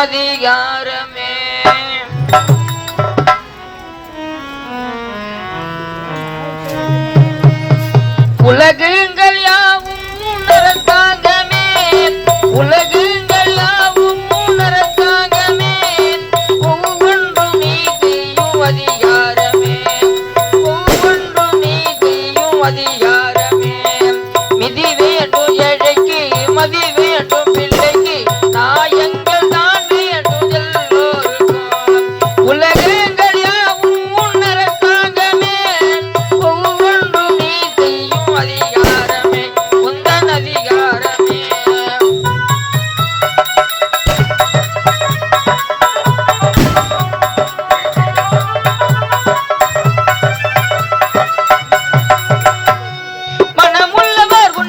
அதிகாரமே. உலகங்கள் யாவும் உணர்ந்தாங்கமே உலக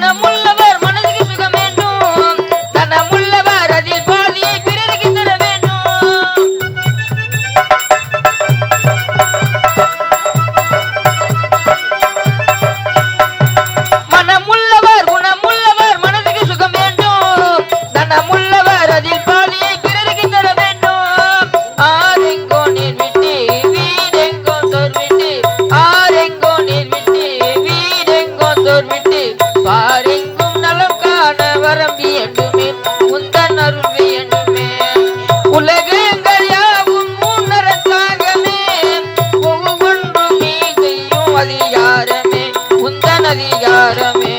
ನಮ್ಮು வரம் வேண்டுமே உந்தன் அருள் வேண்டுமே உலகங்கள் யாவும் முன்னரத்தாகமே ஒவ்வொன்றும் நீ செய்யும் அதிகாரமே உந்தன் அதிகாரமே.